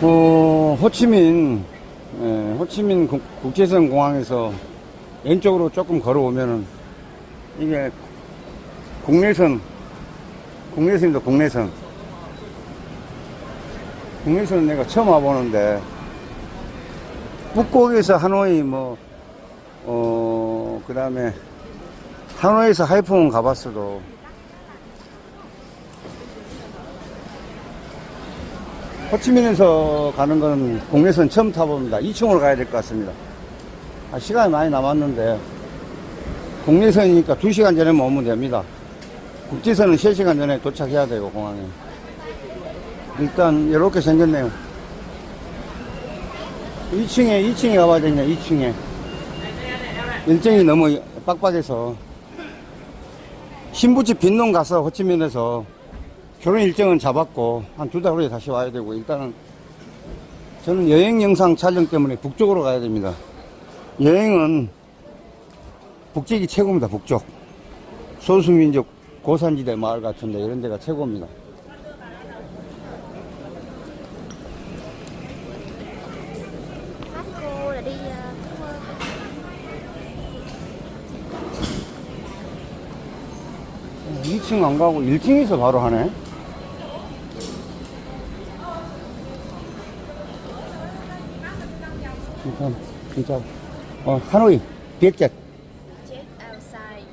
어, 호치민, 예, 호치민 국- 국제선 공항에서 왼쪽으로 조금 걸어오면은 이게 국내선, 국내선입니다, 국내선. 국내선은 내가 처음 와보는데, 북곡에서 하노이 뭐, 어, 그 다음에 하노이에서 하이퐁은 가봤어도, 호치민에서 가는 건 국내선 처음 타봅니다. 2층으로 가야 될 것 같습니다. 아, 시간이 많이 남았는데, 국내선이니까 2시간 전에만 오면 됩니다. 국제선은 3시간 전에 도착해야 되고, 공항에. 일단, 이렇게 생겼네요. 2층에, 2층에 가봐야 되냐, 2층에. 일정이 너무 빡빡해서. 신부집 빈농 가서 호치민에서 결혼 일정은 잡았고, 한 두 달 후에 다시 와야 되고, 일단은 저는 여행 영상 촬영 때문에 북쪽으로 가야 됩니다. 여행은 북쪽이 최고입니다, 북쪽. 소수민족 고산지대 마을 같은데 이런 데가 최고입니다. Các cô là đi ờ, 어, 2층 안 가고 1층에서 바로 하네. 진짜, 진짜. 어, 하노이, 비엣젯. check outside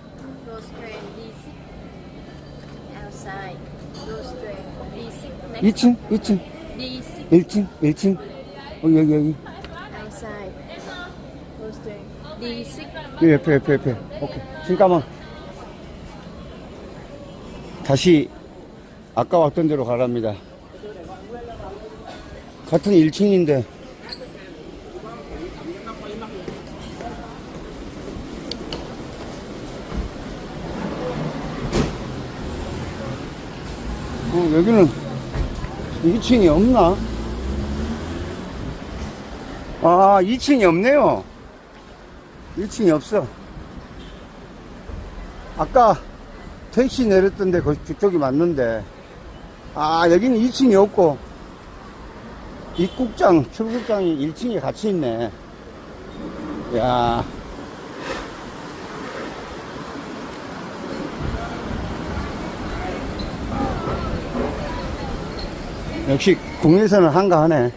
go straight D6 outside go straight D6 next 2층, 2층, D6 1층, 1층. 어, 여기, 여기. outside go straight D6 여기 옆에, 옆에, 옆에. 오케이. 잠깐만. 다시 아까 왔던 데로 가랍니다. 같은 1층인데. 어, 여기는 2층이 없나? 아, 2층이 없네요. 1층이 없어. 아까 택시 내렸던데 그 그쪽이 맞는데 아 여기는 2층이 없고 입국장 출국장이 1층에 같이 있네 야 역시 국내선은 한가하네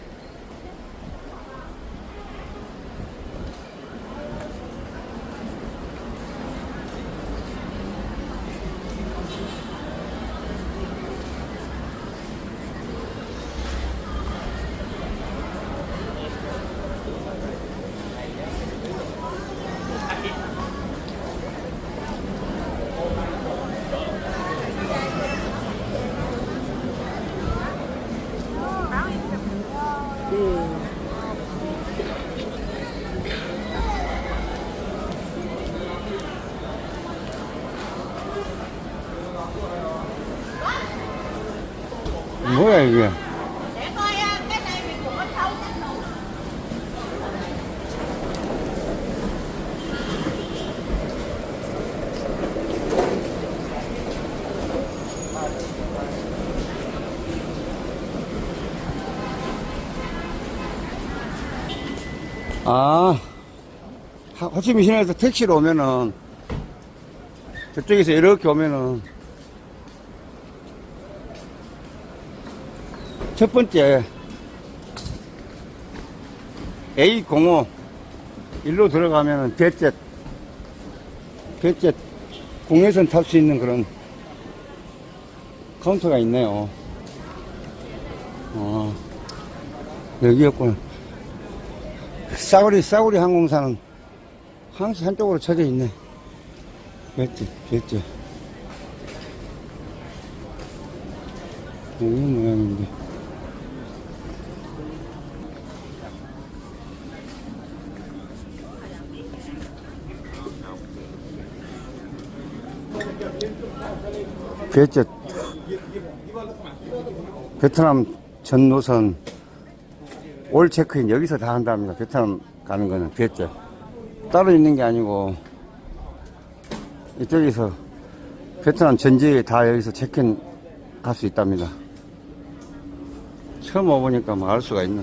뭐야 이게? 아, 하- 호치민 시내에서 택시로 오면은, 저쪽에서 이렇게 오면은, 첫 번째, A05, 일로 들어가면은 배젯, 배젯, 국내선 탈 수 있는 그런 카운터가 있네요. 어, 여기였구나. 싸구리, 싸구리 항공사는 항상 한쪽으로 쳐져 있네. 됐지, 됐지. 이런 모양인데. 베jet 베트남 전 노선 올 체크인 여기서 다 한답니다. 베트남 가는 거는 베jet 따로 있는 게 아니고 이쪽에서 베트남 전지에 다 여기서 체크인 할 수 있답니다. 처음 와보니까 뭐 알 수가 있네.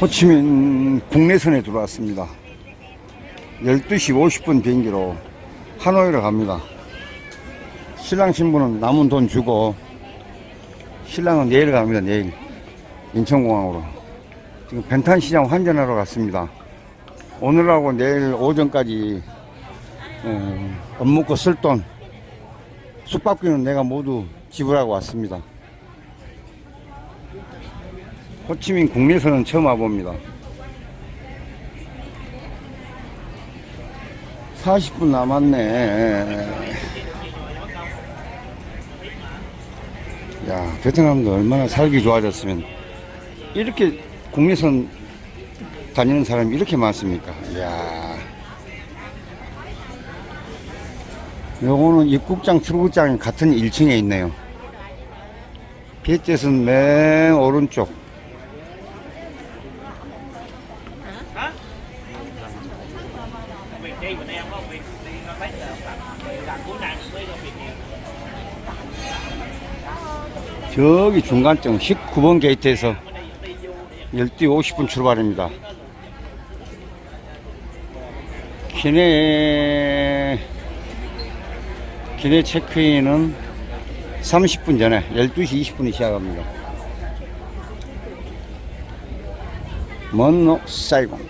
호치민 국내선에 들어왔습니다. 12시 50분 비행기로 하노이를 갑니다. 신랑 신부는 남은 돈 주고 신랑은 내일 갑니다. 내일 인천공항으로 지금 벤탄 시장 환전하러 갔습니다. 오늘하고 내일 오전까지 어, 밥 먹고 쓸 돈 숙박비는 내가 모두 지불하고 왔습니다. 호치민 국내선은 처음 와봅니다. 40분 남았네. 야, 베트남도 얼마나 살기 좋아졌으면 이렇게 국내선 다니는 사람이 이렇게 많습니까? 이야. 요거는 입국장, 출국장이 같은 1층에 있네요. 비엣젯은 맨 오른쪽. 저기 중간점 19번 게이트에서 12시 50분 출발입니다. 기내, 기내 체크인은 30분 전에 12시 20분에 시작합니다. 먼노 사이공.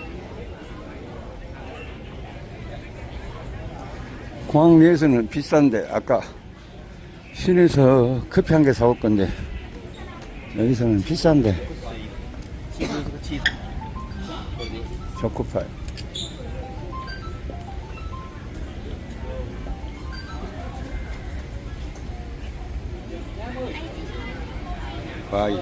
공항 내에서는 비싼데, 아까 시내에서 커피 한 개 사올 건데 여기서는 비싼데. 초코파이. 바이.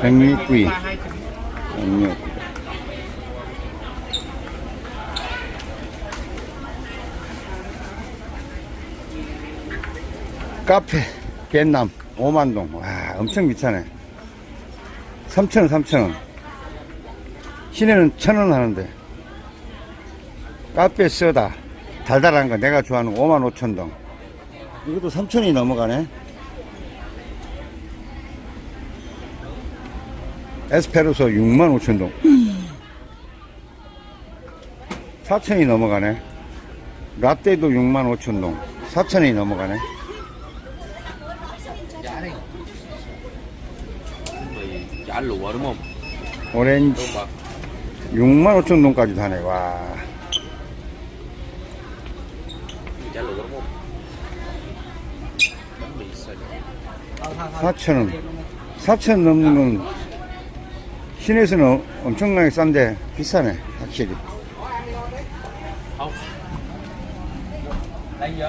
백육구이 백육 카페 겐남 5만동. 와 엄청 비싸네. 3천원 3천원. 시내는 천원 하는데. 카페 써다. 달달한 거. 내가 좋아하는 5만 5천동. 이것도 3천원이 넘어가네 에스페로소 6만 5천 동. 4천이 넘어가네. 라떼도 6만 5천 동. 4천이 넘어가네. 오렌지 đúng 6만 5천 동까지 다네. 와. 4천원 4천 넘는 건 시내에서는 엄청나게 싼데 비싸네 확실히.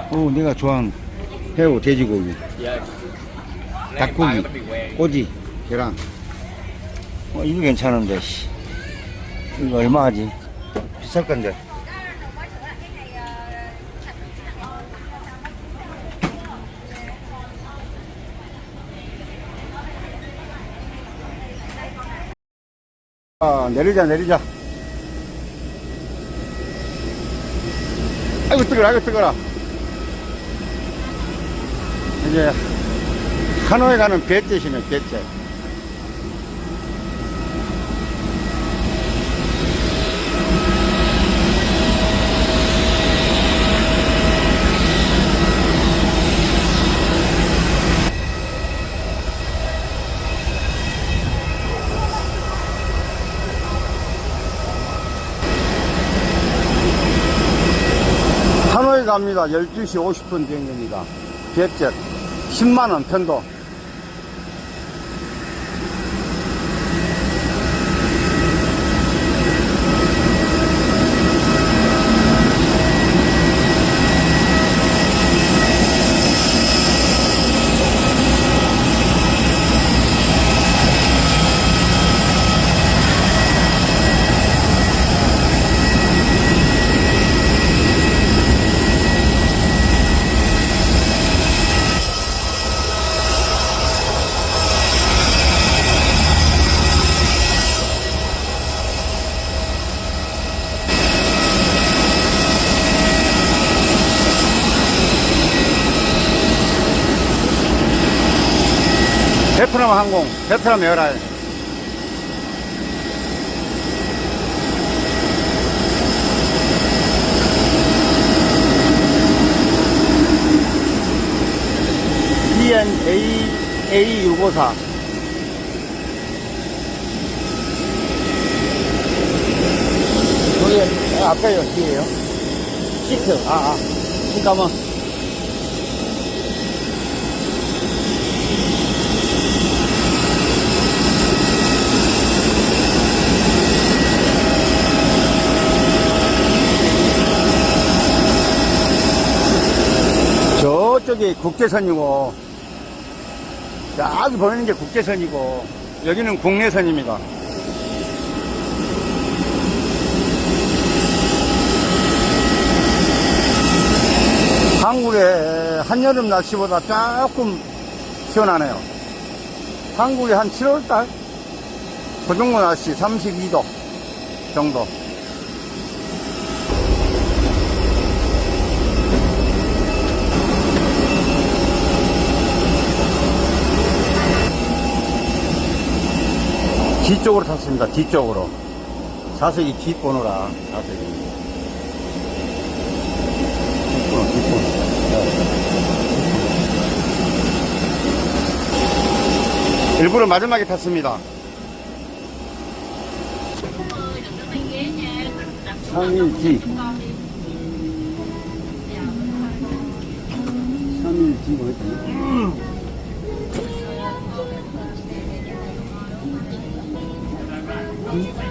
어 내가 좋아하는 새우 돼지고기. 닭고기 꼬지 계란. 어 이거 괜찮은데 씨. 이거 얼마 하지? 비쌀 건데 아 내리자 내리자. 아이고 뜨거라 아이고 뜨거라. 이제 하노이 가는 배jet이네 배jet 갑니다. 12시 50분 비행기입니다. 비엣젯 10만원 편도. 베트남 항공, 베트남 에어라인. ENA A654. 여기 앞에요, 뒤에요. 시트, 아, 아. 잠깐만. 저쪽이 국제선이고, 저기 보이는 게 국제선이고, 여기는 국내선입니다. 한국의 한여름 날씨보다 조금 시원하네요. 한국의 한 7월달? 그 정도 날씨, 32도 정도. 뒤쪽으로 탔습니다. 뒤쪽으로. 좌석이 뒷번호라, 좌석이. 뒷번호, 뒷번호. 네. 일부러 마지막에 탔습니다. 상일지. 상일지 뭐였지? Mm-hmm.